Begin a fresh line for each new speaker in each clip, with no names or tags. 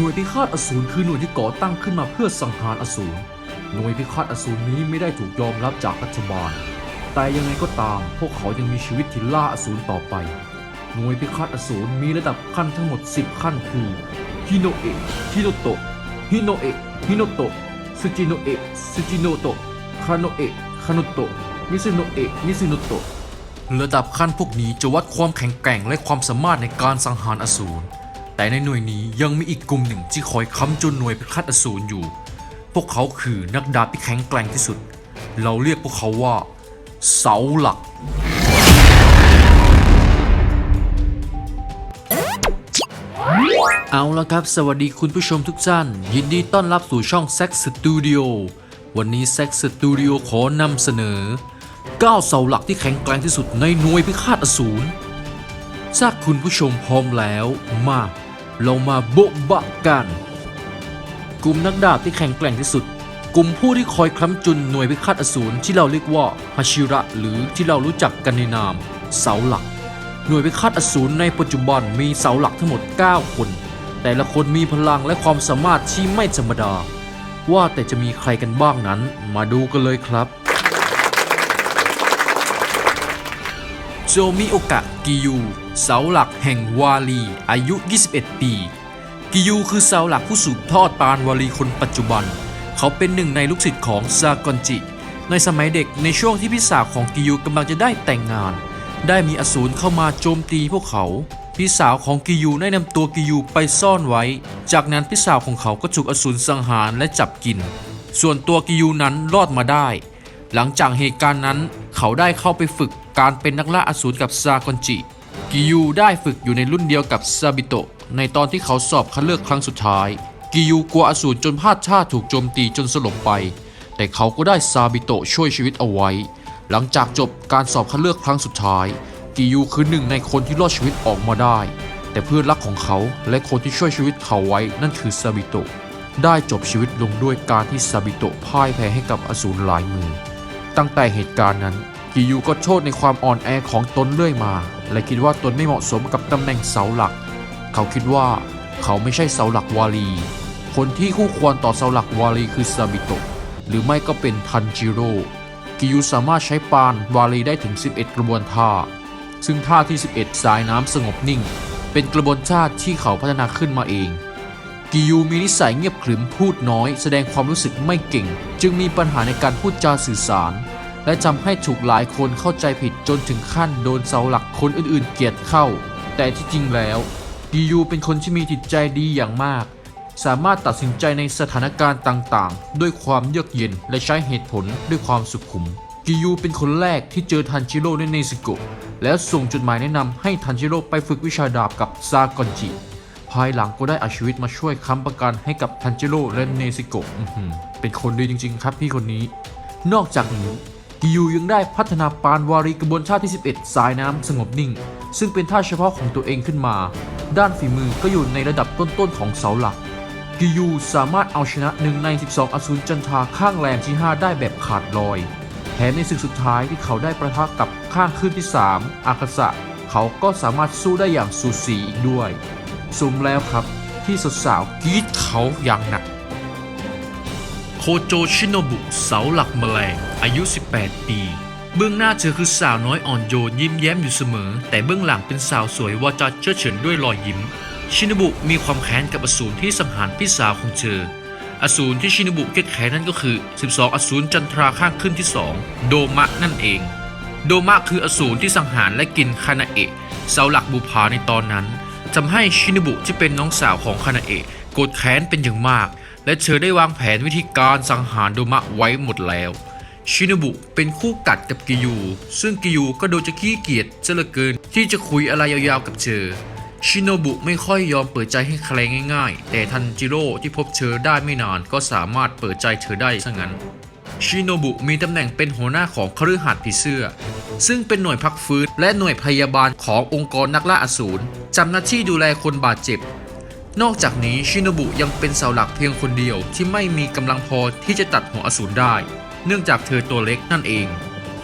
หน่วยพิฆาตอสูรคือหน่วยที่ก่อตั้งขึ้นมาเพื่อสังหารอสูร หน่วยพิฆาตอสูรนี้ไม่ได้ถูกยอมรับจากรัฐบาล แต่ยังไงก็ตาม พวกเขายังมีชีวิตที่ล่าอสูรต่อไป หน่วยพิฆาตอสูรมีระดับขั้นทั้งหมด 10 ขั้นคือฮิโนเอะฮิโนโตะฮิโนเอะฮิโนโตะซึจิโนเอะซึจิโนโตะคาโนเอะคาโนโตะมิซึโนเอะมิซึโนโตะระดับขั้นพวกนี้จะวัดความแข็งแกร่งและความสามารถในการสังหารอสูร แต่ในหน่วยนี้ยังมีอีกกลุ่มหนึ่งที่คอยค้ำจุนหน่วยพิฆาตอสูรอยู่ พวกเขาคือนักดาบที่แข็งแกร่งที่สุด เราเรียกพวกเขาว่า เสาหลัก เอาละครับ สวัสดีคุณผู้ชมทุกท่าน ยินดีต้อนรับสู่ช่อง Sex Studio วันนี้ Sex Studio ขอนำเสนอ 9 เสาหลักที่แข็งแกร่งที่สุดในหน่วยพิฆาตอสูรถ้าคุณผู้ชมพร้อมแล้วมา เรามาโบ๊ะบะกัน กลุ่มนักดาบที่แข็งแกร่งที่สุด กลุ่มผู้ที่คอยค้ำจุนหน่วยพิฆาตอสูรที่เราเรียกว่าฮาชิระหรือที่เรารู้จักกันในนาม เสาหลัก หน่วยพิฆาตอสูรในปัจจุบันมีเสาหลักทั้งหมด 9 คน แต่ละคนมีพลังและความสามารถที่ไม่ธรรมดา ว่าแต่จะมีใครกันบ้างนั้น มาดูกันเลยครับโจมิโอกะกิยู เสาหลักแห่งวาลี อายุ 21 ปี กิยูคือเสาหลักผู้สืบทอดปานวาลีคนปัจจุบัน เขาเป็นหนึ่งในลูกศิษย์ของซากอนจิ ในสมัยเด็กในช่วงที่พี่สาวของกิยูกำลังจะได้แต่งงาน ได้มีอสูรเข้ามาโจมตีพวกเขาพี่สาวของกิยูได้นำตัวกิยูไปซ่อนไว้ จากนั้นพี่สาวของเขาก็ถูกอสูรสังหารและจับกิน ส่วนตัวกิยูนั้นรอดมาได้ หลังจากเหตุการณ์นั้น เขาได้เข้าไปฝึกการเป็นนักล่าอสูรกับซากอนจิ กิยูได้ฝึกอยู่ในรุ่นเดียวกับซาบิโตะในตอนที่เขาสอบคัดเลือกครั้งสุดท้าย กิยูกลัวอสูรจนพลาดท่าถูกโจมตีจนสลบไป แต่เขาก็ได้ซาบิโตะช่วยชีวิตเอาไว้ หลังจากจบการสอบคัดเลือกครั้งสุดท้าย กิยูคือหนึ่งในคนที่รอดชีวิตออกมาได้ แต่เพื่อนรักของเขาและคนที่ช่วยชีวิตเขาไว้นั่นคือซาบิโตะได้จบชีวิตลงด้วยการที่ซาบิโตะพ่ายแพ้ให้กับอสูรหลายมือ ตั้งแต่เหตุการณ์นั้นกิยูก็โทษในความอ่อนแอของตนเรื่อยมา และคิดว่าตนไม่เหมาะสมกับตำแหน่งเสาหลัก เขาคิดว่าเขาไม่ใช่เสาหลักวาลี คนที่คู่ควรต่อเสาหลักวาลีคือซาบิโตะหรือไม่ก็เป็นทันจิโร่กิยูสามารถใช้ปานวาลีได้ถึง 11 กระบวนท่า ซึ่งท่าที่ 11 สายน้ำสงบนิ่ง เป็นกระบวนท่าที่เขาพัฒนาขึ้นมาเองกิยูมีนิสัยเงียบขรึมพูดน้อย แสดงความรู้สึกไม่เก่ง จึงมีปัญหาในการพูดจาสื่อสาร และทำให้ถูกหลายคนเข้าใจผิดจนถึงขั้นโดนเสาหลักคนอื่นๆ เกลียดเข้า แต่ที่จริงแล้วกิยูเป็นคนที่มีจิตใจดีอย่างมาก สามารถตัดสินใจในสถานการณ์ต่างๆ ด้วยความเยือกเย็นและใช้เหตุผลด้วยความสุขุมกิยูเป็นคนแรกที่เจอทันจิโร่ในเนซิโกะแล้วส่งจดหมายแนะนำให้ทันจิโร่ไปฝึกวิชาดาบกับซากอนจิ ภายหลังก็ได้อาชีวิตมาช่วยค้ำประกันให้กับทันจิโร่และเนซิโกะเป็นคนดีจริงๆ ครับพี่คนนี้ นอกจากนี้ ยูยังได้พัฒนาปานวารีกระบวนท่าที่ 11 สายน้ำสงบนิ่ง ซึ่งเป็นท่าเฉพาะของตัวเองขึ้นมา ด้านฝีมือก็อยู่ในระดับต้นๆของเสาหลักกิยูสามารถเอาชนะหนึ่งใน 12 อสูรจันทาข้างแรมที่ 5 ได้แบบขาดลอย แถมในศึกสุดท้ายที่เขาได้ประทะกับข้างขึ้นที่ 3 อาคาสะ เขาก็สามารถสู้ได้อย่างสูสีอีกด้วย สมแล้วครับที่สาวกีดเขาอย่างหนัก โคโจชิโนบุเสาหลักแมลง อายุ 18 ปี เบื้องหน้าเธอคือสาวน้อยอ่อนโยนยิ้มแย้มอยู่เสมอ แต่เบื้องหลังเป็นสาวสวยวาจาเชื่อเฉินด้วยรอยยิ้ม ชินบุมีความแค้นกับอสูรที่สังหารพี่สาวของเธออสูรที่ชินบุเกลียดแค้นนั่นก็คือ 12 อสูรจันทราข้างขึ้นที่ 2 โดมะนั่นเอง โดมะคืออสูรที่สังหารและกินคานาเอะเสาหลักบุพาในตอนนั้นทำให้ชินบุที่เป็นน้องสาวของคานาเอะโกรธแค้นเป็นอย่างมาก และเธอได้วางแผนวิธีการสังหารโดมะไว้หมดแล้ว ชินบุเป็นคู่กัดกับกิยู ซึ่งกิยูก็ดูจะขี้เกียจซะเหลือเกิน ที่จะคุยอะไรยาวๆกับเธอชินโนบุไม่ค่อยยอมเปิดใจให้ใครง่ายๆ แต่ทันจิโร่ที่พบเธอได้ไม่นานก็สามารถเปิดใจเธอได้ซะงั้น ชิโนบุมีตำแหน่งเป็นหัวหน้าของคฤหัสถ์ผีเสื้อ ซึ่งเป็นหน่วยพักฟื้นและหน่วยพยาบาลขององค์กรนักล่าอสูรจำหน้าที่ดูแลคนบาดเจ็บ นอกจากนี้ชิโนบุยังเป็นเสาหลักเพียงคนเดียวที่ไม่มีกำลังพอที่จะตัดหัวอสูรได้ เนื่องจากเธอตัวเล็กนั่นเอง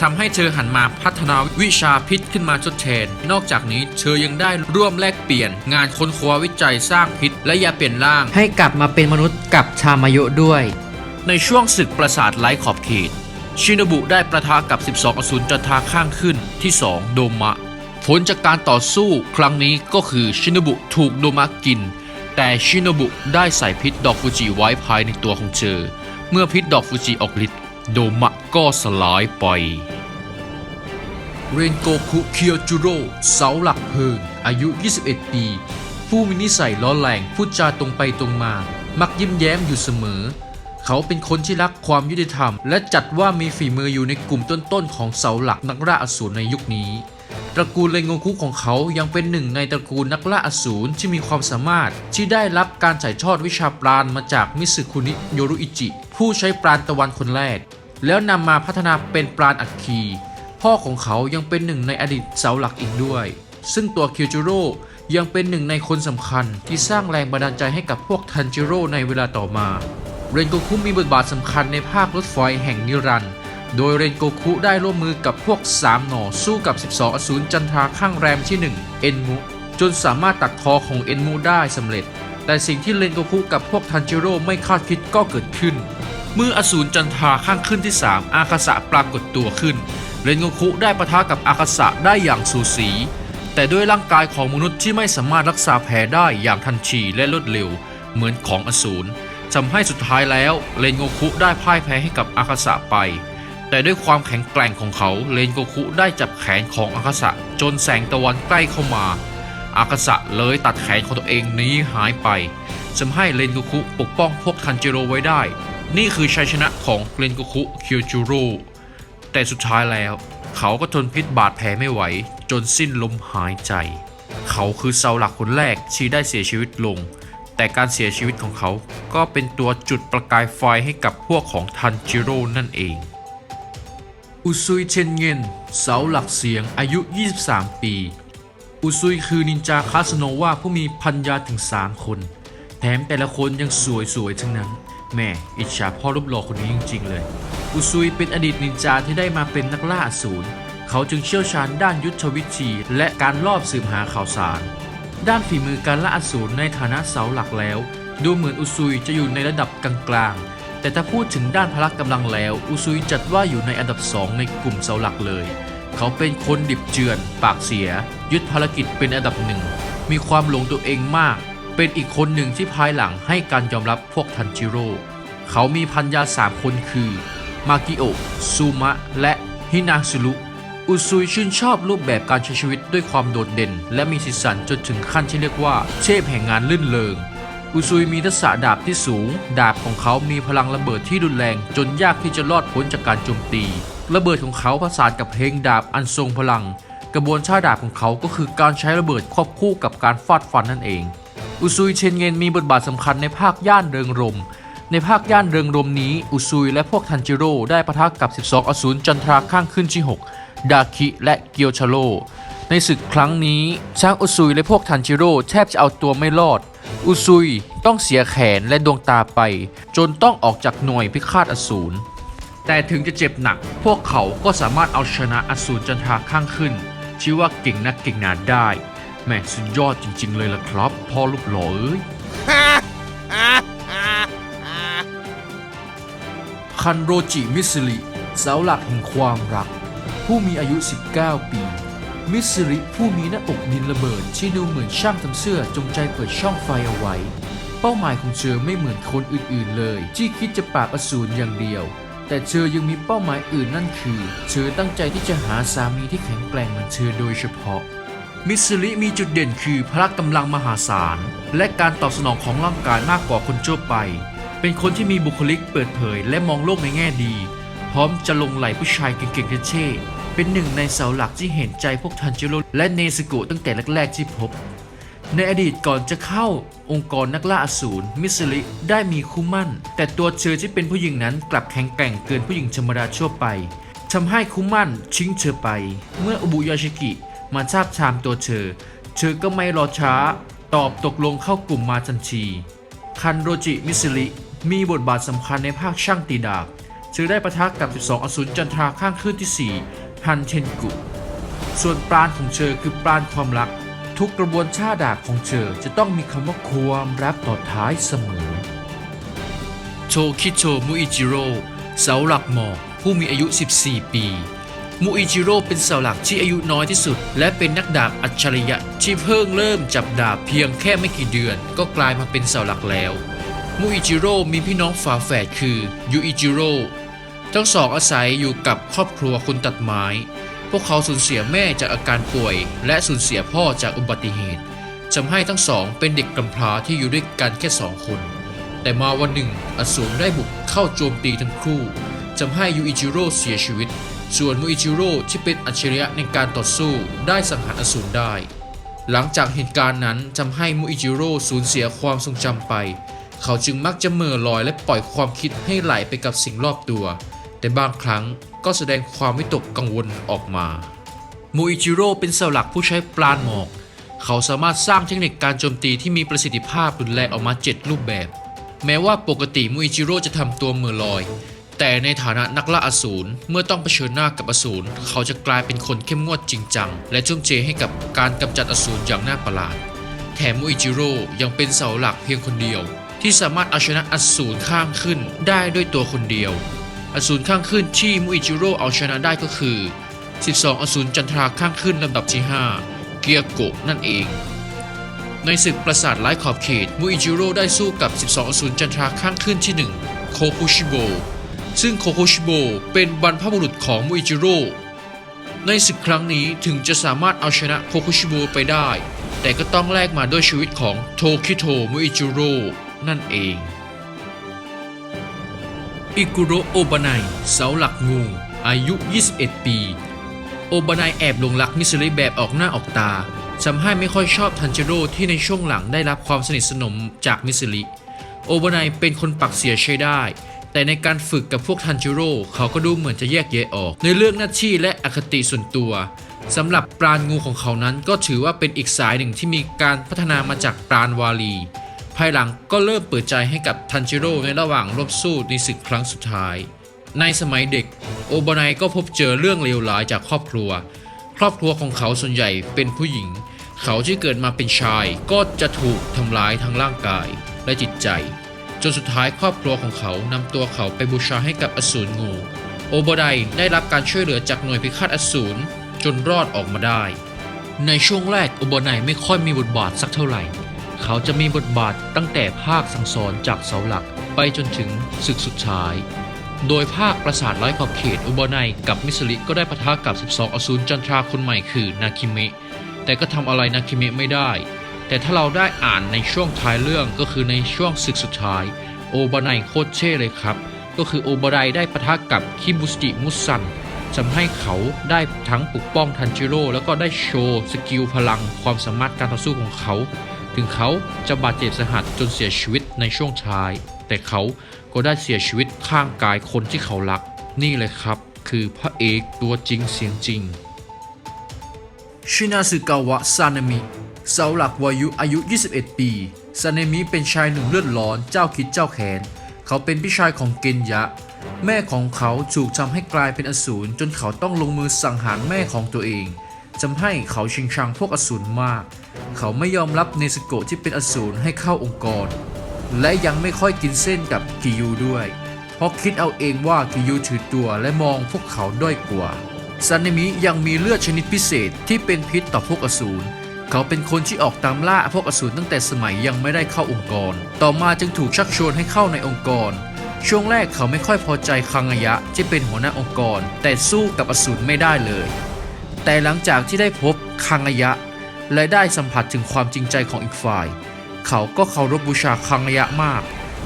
ทำให้เธอหันมาพัฒนาวิชาพิษขึ้นมาทดแทน นอกจากนี้เธอยังได้ร่วมแลกเปลี่ยน งานค้นคว้าวิจัยสร้างพิษ และยาเปลี่ยนร่าง
ให้กลับมาเป็นมนุษย์กับชามายุด้วย
ในช่วงศึกปราสาทไร้ขอบเขต ชินบุได้ประทะกับ 12 อสูรจันทราข้างขึ้นที่ 2 โดมะ ผลจากการต่อสู้ครั้งนี้ก็คือชินบุถูกโดมะกิน แต่ชินบุได้ใส่พิษดอกฟูจิไว้ภายในตัวของเธอ เมื่อพิษดอกฟูจิออกฤทธิ์ โดมะก็สลายไป เรนโกคุเคียวจูโร่เสาหลักเพลิง อายุ 21 ปี ผู้มีนิสัยล้อแหลงพูดจาตรงไปตรงมา มักยิ้มแย้มอยู่เสมอ เขาเป็นคนที่รักความยุติธรรม และจัดว่ามีฝีมืออยู่ในกลุ่มต้นๆ ของเสาหลักนักล่าอสูรในยุคนี้ ตระกูลเรนโกคุของเขายังเป็นหนึ่งในตระกูลนักล่าอสูรที่มีความสามารถที่ได้รับการถ่ายทอดวิชาปราณมาจากมิสึคุนิโยรุอิจิ ผู้ใช้ปราณตะวันคนแรก แล้วนำมาพัฒนาเป็นปราณอัคคี พ่อของเขายังเป็นหนึ่งในอดีตเสาหลักอีกด้วย ซึ่งตัวคิวจิโร่ยังเป็นหนึ่งในคนสำคัญที่สร้างแรงบันดาลใจให้กับพวกทันจิโร่ในเวลาต่อมาเรนโกคุมีบทบาทสำคัญในภาครถไฟแห่งนิรันดร์โดยเรนโกคุได้ร่วมมือกับพวก 3 หน่อสู้กับ 12 อสูรจันทราข้างแรมที่ 1 เอ็นมุ จนสามารถตัดคอของเอ็นมุได้สำเร็จ แต่สิ่งที่เรนโกคุกับพวกทันจิโร่ไม่คาดคิดก็เกิดขึ้น เมื่ออสูรจันทราข้างขึ้นที่ 3 อาคาสะปรากฏตัวขึ้น เรนโกคุได้ปะทะกับอาคาสะได้อย่างสูสี แต่ด้วยร่างกายของมนุษย์ที่ไม่สามารถรักษาแผลได้อย่างทันทีและรวดเร็ว เหมือนของอสูรทำให้สุดท้ายแล้วเรนโกคุได้พ่ายแพ้ให้กับอาคาสะไป แต่ด้วยความแข็งแกร่งของเขาเรนโกคุได้จับแขนของอาคาสะจนแสงตะวันใกล้เข้ามา อาคาสะเลยตัดแขนของตัวเองหนี้หายไปทำให้เรนโกคุปกป้องพวกทันจิโรไว้ได้ นี่คือชัยชนะของเกรนโกคุเคียวจูโร่แต่สุดท้ายแล้ว เขาก็ทนพิษบาดแผลไม่ไหว จนสิ้นลมหายใจ เขาคือเสาหลักคนแรกที่ได้เสียชีวิตลง แต่การเสียชีวิตของเขาก็เป็นตัวจุดประกายไฟให้กับพวกของทันจิโร่นั่นเองอุซุยเชนเงินเสาหลักเสียงอายุ 23 ปี อุซุยคือนินจาคาสโนวาผู้มีพันยาถึง 3 คน แถมแต่ละคนยังสวยๆทั้งนั้น แม่อิจฉาพ่อรูปหล่อคนนี้จริง ๆ เลย อุซุยเป็นอดีตนินจาที่ได้มาเป็นนักล่าอสูรเขาจึงเชี่ยวชาญด้านยุทธวิธี และการลอบสืบหาข่าวสาร ด้านฝีมือการล่าอสูรในฐานะเสาหลักแล้ว ดูเหมือนอุซุยจะอยู่ในระดับกลางๆ แต่ถ้าพูดถึงด้านพละกำลังแล้ว อุซุยจัดว่าอยู่ในอันดับสองในกลุ่มเสาหลักเลย เขาเป็นคนดิบเจือน ปากเสีย ยึดภารกิจเป็นอันดับหนึ่งมีความหลงตัวเองมาก เป็นอีกคนหนึ่งที่ภายหลังให้การยอมรับพวกทันจิโร่ เขามีพันยาสามคนคือ มากิโอซูมะ และฮินาซุรุ อุซุยชื่นชอบรูปแบบการใช้ชีวิตด้วยความโดดเด่น และมีสีสันจนถึงขั้นที่เรียกว่าเทพแห่งงานลื่นเลงอุซุยมีทักษะดาบที่สูง ดาบของเขามีพลังระเบิดที่รุนแรง จนยากที่จะรอดพ้นจากการโจมตี ระเบิดของเขาผสานกับเพลงดาบอันทรงพลัง กระบวนท่าดาบของเขาก็คือการใช้ระเบิดควบคู่กับการฟาดฟันนั่นเอง อุซุยเชนเงินมีบทบาทสำคัญในภาคย่านเริงรม ในภาคย่านเริงรมนี้ อุซุยและพวกทันจิโร่ได้ปะทะกับ 12 อสูรจันทราข้างขึ้นที่ 6 ดาคิและเกียวชาโรในศึกครั้งนี้ช้างอุซุยและพวกทันจิโร่แทบจะเอาตัวไม่รอด อุซุยต้องเสียแขนและดวงตาไป จนต้องออกจากหน่วยพิฆาตอสูรแต่ถึงจะเจ็บหนัก พวกเขาก็สามารถเอาชนะอสูรจันทราข้างขึ้น ชื่อว่าเก่งนักเก่งหนาได้ แม่สุดยอดจริง ๆ เลยล่ะครับ พ่อลูกหล่อเอ้ยคันโรจิมิสริเสาหลักแห่งความรัก ผู้มีอายุ 19 ปี มิสริผู้มีหน้าอกดินระเบิดที่ดูเหมือนช่างทำเสื้อจงใจเปิดช่องไฟเอาไว้ เป้าหมายของเธอไม่เหมือนคนอื่นๆเลย ที่คิดจะปราบอสูรอย่างเดียว แต่เธอยังมีเป้าหมายอื่นนั่นคือ เธอตั้งใจที่จะหาสามีที่แข็งแกร่งเหมือนเธอโดยเฉพาะ มิสซิลิมีจุดเด่นคือพละกำลังมหาศาล และการตอบสนองของร่างกายมากกว่าคนทั่วไป เป็นคนที่มีบุคลิกเปิดเผยและมองโลกในแง่ดี พร้อมจะลงไหลผู้ชายเก่งๆเท่ๆเป็นหนึ่งในเสาหลักที่เห็นใจพวกทันจิโร่และเนสโกะตั้งแต่แรกๆที่พบ ในอดีตก่อนจะเข้าองค์กรนักล่าอสูรมิสซิลิได้มีคู่มั่น แต่ตัวเธอที่เป็นผู้หญิงนั้นกลับแข็งแกร่งเกินผู้หญิงธรรมดาทั่วไปทำให้คู่มั่นชิงเธอไป เมื่ออุบุยาชิกิ มาทราบชามตัวเธอ เธอก็ไม่รอช้า ตอบตกลงเข้ากลุ่มมาทันที คันโรจิมิสซิลิมีบทบาทสำคัญในภาคช่างตีดาบจึงได้ปะทะกับ 12 อสูรจันทราข้างขึ้นที่ 4 ฮันเทนกุ ส่วนปราณของเธอคือปราณความรัก ทุกกระบวนชาดาบของเธอจะต้องมีคำว่าความรักต่อท้ายเสมอ โชคิโชมุอิจิโร่เสาหลักหมอกผู้มีอายุ 14 ปี มุอิจิโร่เป็นเสาหลักที่อายุน้อยที่สุด และเป็นนักดาบอัจฉริยะที่เพิ่งเริ่มจับดาบเพียงแค่ไม่กี่เดือน ก็กลายมาเป็นเสาหลักแล้วมุอิจิโร่มีพี่น้องฝาแฝดคือยูอิจิโร่ทั้งสองอาศัยอยู่กับครอบครัวคนตัดไม้ พวกเขาสูญเสียแม่จากอาการป่วย และสูญเสียพ่อจากอุบัติเหตุทำให้ทั้งสองเป็นเด็กกำพร้าที่อยู่ด้วยกันแค่สองคน แต่มาวันหนึ่งอสูรได้บุกเข้าโจมตีทั้งคู่ทำให้ยูอิจิโร่เสียชีวิต ส่วนมุอิจิโร่ที่เป็นอัจฉริยะในการต่อสู้ได้สังหารอสูรได้ หลังจากเหตุการณ์นั้นทำให้มุอิจิโร่สูญเสียความทรงจำไป เขาจึงมักจะเหม่อลอยและปล่อยความคิดให้ไหลไปกับสิ่งรอบตัว แต่บางครั้งก็แสดงความวิตกกังวลออกมามูอิจิโร่เป็นเสาหลักผู้ใช้ปราณหมอกเขาสามารถสร้างเทคนิคการโจมตีที่มีประสิทธิภาพรุนแรงออกมา 7 รูปแบบ แม้ว่าปกติมูอิจิโร่จะทำตัวเมื่อลอย แต่ในฐานะนักล่าอสูรเมื่อต้องเผชิญหน้ากับอสูรเขาจะกลายเป็นคนเข้มงวดจริงจัง และจ้องเจให้กับการกำจัดอสูรอย่างน่าประหลาด แถมมูอิจิโร่ยังเป็นเสาหลักเพียงคนเดียว ที่สามารถเอาชนะอสูรข้างขึ้นได้ด้วยตัวคนเดียว อสูรข้างขึ้นที่มูอิจิโร่เอาชนะได้ก็คือ 12 อสูรจันทราข้างขึ้นลำดับที่ 5 เกียโกะนั่นเองในศึกปราสาทไร้ขอบเขตมูอิจิโร่ได้สู้กับ 12 อสูรจันทราข้างขึ้นที่ 1 โคคุชิโบ ซึ่งโคโคชิโบเป็นบรรพบุรุษของมูอิจิโร่ในศึกครั้งนี้ถึงจะสามารถเอาชนะโคโคชิโบไปได้ แต่ก็ต้องแลกมาด้วยชีวิตของโทคิโทมุอิจิโร่นั่นเอง อิกุโระโอบานายเสาหลักงู อายุ 21 ปี โอบานายแอบหลงรักมิสริแบบออกหน้าออกตาทำให้ไม่ค่อยชอบทันจิโร่ที่ในช่วงหลังได้รับความสนิทสนมจากมิสริโอบานายเป็นคนปักเสียใช้ได้ แต่ในการฝึกกับพวกทันจิโร่เขาก็ดูเหมือนจะแยกแยะออก ในเรื่องหน้าที่และอคติส่วนตัวสำหรับปราณงูของเขานั้นก็ถือว่าเป็นอีกสายหนึ่งที่มีการพัฒนามาจากปราณวาลี ภายหลังก็เริ่มเปิดใจให้กับทันจิโร่ในระหว่างรบสู้ในศึกครั้งสุดท้าย ในสมัยเด็ก โอบานายก็พบเจอเรื่องเลวร้ายจากครอบครัว ครอบครัวของเขาส่วนใหญ่เป็นผู้หญิง เขาที่เกิดมาเป็นชายก็จะถูกทำร้ายทั้งร่างกายและจิตใจ จนสุดท้ายครอบครัวของเขานำตัวเขาไปบูชาให้กับอสูรงู โอบานได้รับการช่วยเหลือจากหน่วยพิฆาตอสูรจนรอดออกมาได้ ในช่วงแรกโอบานไม่ค่อยมีบทบาทสักเท่าไหร่ เขาจะมีบทบาทตั้งแต่ภาคสังสอนจากเสาหลักไปจนถึงศึกสุดท้าย โดยภาคปราสาทร้อยขอบเขตอุบานกับมิสริก็ได้ปะทะกับ 12 อสูรจันทราคนใหม่คือนาคิเมะแต่ก็ทำอะไรนาคิเมะไม่ได้ แต่ถ้าเราได้อ่านในช่วงท้ายเรื่องก็คือในช่วงศึกสุดท้าย โอบานายโคตรเช่เลยครับ ก็คือโอบานายได้ปะทะกับคิบุสติมุสันทำให้เขาได้ทั้งปกป้องทันจิโร่แล้วก็ได้โชว์สกิลพลังความสามารถการต่อสู้ของเขา ถึงเขาจะบาดเจ็บสาหัสจนเสียชีวิตในช่วงท้าย แต่เขาก็ได้เสียชีวิตข้างกายคนที่เขารัก นี่เลยครับ คือพระเอกตัวจริงเสียงจริงชินาสึกาวะซานามิ เสาหลักวายุอายุ 21 ปีซานมิเป็นชายหนุ่มเลือดร้อนเจ้าคิดเจ้าแขน เขาเป็นพี่ชายของเกนยะ แม่ของเขาถูกทำให้กลายเป็นอสูรจนเขาต้องลงมือสังหารแม่ของตัวเองทำให้เขาชิงชังพวกอสูรมาก เขาไม่ยอมรับเนสโกะที่เป็นอสูรให้เข้าองค์กร และยังไม่ค่อยกินเส้นกับกิยูด้วย เพราะคิดเอาเองว่ากิยูถือตัวและมองพวกเขาด้อยกว่าซันเนมิยังมีเลือดชนิดพิเศษที่เป็นพิษต่อพวกอสูร เขาเป็นคนที่ออกตามล่าพวกอสูรตั้งแต่สมัยยังไม่ได้เข้าองค์กร ต่อมาจึงถูกชักชวนให้เข้าในองค์กร ช่วงแรกเขาไม่ค่อยพอใจคังอยะที่เป็นหัวหน้าองค์กร แต่สู้กับอสูรไม่ได้เลย แต่หลังจากที่ได้พบคังอยะ และได้สัมผัสถึงความจริงใจของอีกฝ่าย เขาก็เคารพบูชาคังอยะมาก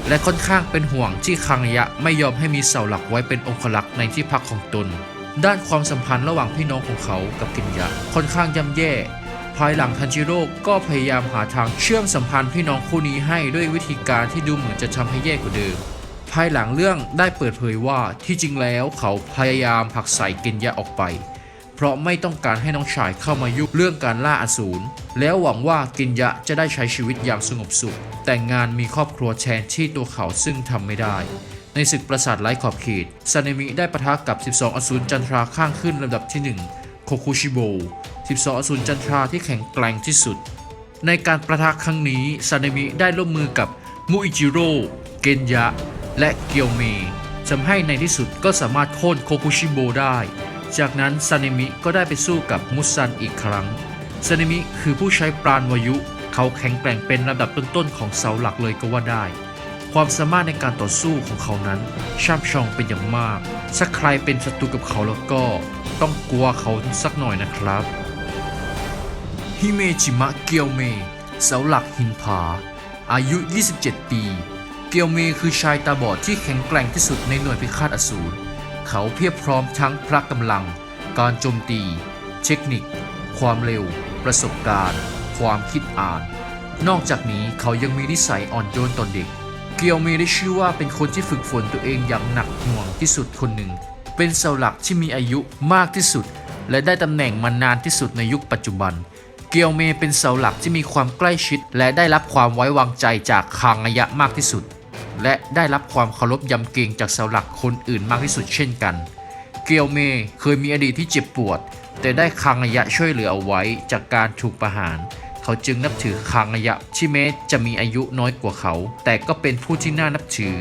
และค่อนข้างเป็นห่วงที่คังอยะไม่ยอมให้มีเสาหลักไว้เป็นองคลักษ์ในที่พักของตนด้านความสัมพันธ์ระหว่างพี่น้องของเขากับกินยะค่อนข้างย่ำแย่ ภายหลังทันจิโร่ก็พยายามหาทางเชื่อมสัมพันธ์พี่น้องคู่นี้ให้ด้วยวิธีการที่ดูเหมือนจะทำให้แย่กว่าเดิม ภายหลังเรื่องได้เปิดเผยว่าที่จริงแล้วเขาพยายามผลักใส่เกนยะออกไป เพราะไม่ต้องการให้น้องชายเข้ามายุ่งเรื่องการล่าอสูรแล้วหวังว่ากินยะจะได้ใช้ชีวิตอย่างสงบสุข แต่งงานมีครอบครัวแทนที่ตัวเขาซึ่งทำไม่ได้ในศึกปราสาทไร้ขอบเขตซาเนมิได้ปะทะกับ 12 อสูรจันทราข้างขึ้นลำดับที่ 1 โคคุชิโบ 12อสูรจันทราที่แข็งแกร่งที่สุด ในการประทะครั้งนี้ซาเนมิได้ร่วมมือกับมุอิจิโร่เกนยะ และเกียวเมทำให้ในที่สุดก็สามารถโค่นโคคุชิโบได้ จากนั้นซาเนมิก็ได้ไปสู้กับมุซันอีกครั้งซาเนมิคือผู้ใช้ปราณวายุ เขาแข็งแกร่งเป็นลำดับต้นๆของเสาหลักเลยก็ว่าได้ ความสามารถในการต่อสู้ของเขานั้นช่ำชองเป็นอย่างมากถ้าใครเป็นศัตรูกับเขาแล้วก็ต้องกลัวเขาสักหน่อยนะครับ ฮิเมจิมะเกียวเม เสาหลักหินผา อายุ 27 ปี เกียวเมคือชายตาบอดที่แข็งแกร่งที่สุดในหน่วยพิฆาตอสูร เขาเพียบพร้อมทั้งพละกำลัง การโจมตี เทคนิค ความเร็ว ประสบการณ์ ความคิดอ่าน นอกจากนี้เขายังมีนิสัยอ่อนโยนต่อเด็ก เกียวเมได้ชื่อว่าเป็นคนที่ฝึกฝนตัวเองอย่างหนักหน่วงที่สุดคนหนึ่ง เป็นเสาหลักที่มีอายุมากที่สุด และได้ตำแหน่งมานานที่สุดในยุคปัจจุบัน เกียวเมเป็นเสาหลักที่มีความใกล้ชิด และได้รับความไว้วางใจจากคางอายะมากที่สุด และได้รับความเคารพยำเกรงจากเสาหลักคนอื่นมากที่สุดเช่นกัน เกียวเมเคยมีอดีตที่เจ็บปวด แต่ได้คางอายะช่วยเหลือเอาไว้จากการถูกประหาร เขาจึงนับถือคางอายะที่แม้จะมีอายุน้อยกว่าเขา แต่ก็เป็นผู้ที่น่านับถือ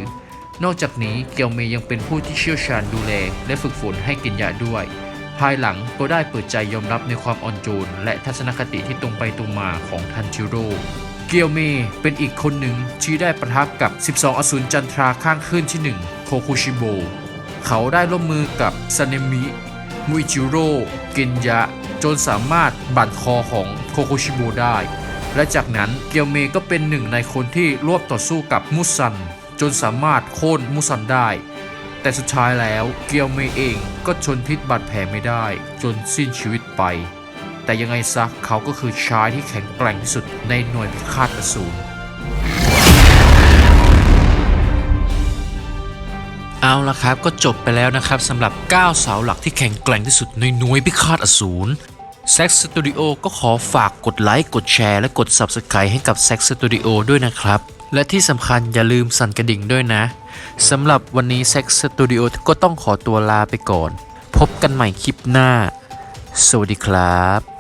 นอกจากนี้เกียวเมยังเป็นผู้ที่เชี่ยวชาญดูแลและฝึกฝนให้กินยาด้วย ภายหลังก็ได้เปิดใจยอมรับในความอ่อนโยนและทัศนคติที่ตรงไปตรงมาของทันจิโร่ เกียวเมเป็นอีกคนหนึ่งที่ได้ประทับกับ 12 อสูรจันทราข้างขึ้นที่ 1 โคคุชิโบ เขาได้ร่วมมือกับซาเนมิ มุอิจิโร่เกนยะ จนสามารถบั่นคอของโคโคชิโบได้ และจากนั้นเกียวเมก็เป็นหนึ่งในคนที่ร่วมต่อสู้กับมุซัน จนสามารถโค่นมุซันได้ แต่สุดท้ายแล้วเกียวเมเองก็ชนพิษบาดแผลไม่ได้ จนสิ้นชีวิตไป แต่ยังไงซะเขาก็คือชายที่แข็งแกร่งที่สุดในหน่วยพิฆาตอสูรเอาละครับก็จบไปแล้วนะครับสำหรับ 9 เสาหลักที่แข็งแกร่งที่สุดในหน่วยพิฆาตอสูร แซกสตูดิโอก็ขอฝากกดไลค์ กดแชร์ และกด Subscribe ให้กับแซกสตูดิโอด้วยนะครับ และที่สำคัญอย่าลืมสั่นกระดิ่งด้วยนะสำหรับวันนี้แซกสตูดิโอก็ต้องขอตัวลาไปก่อน พบกันใหม่คลิปหน้า สวัสดีครับ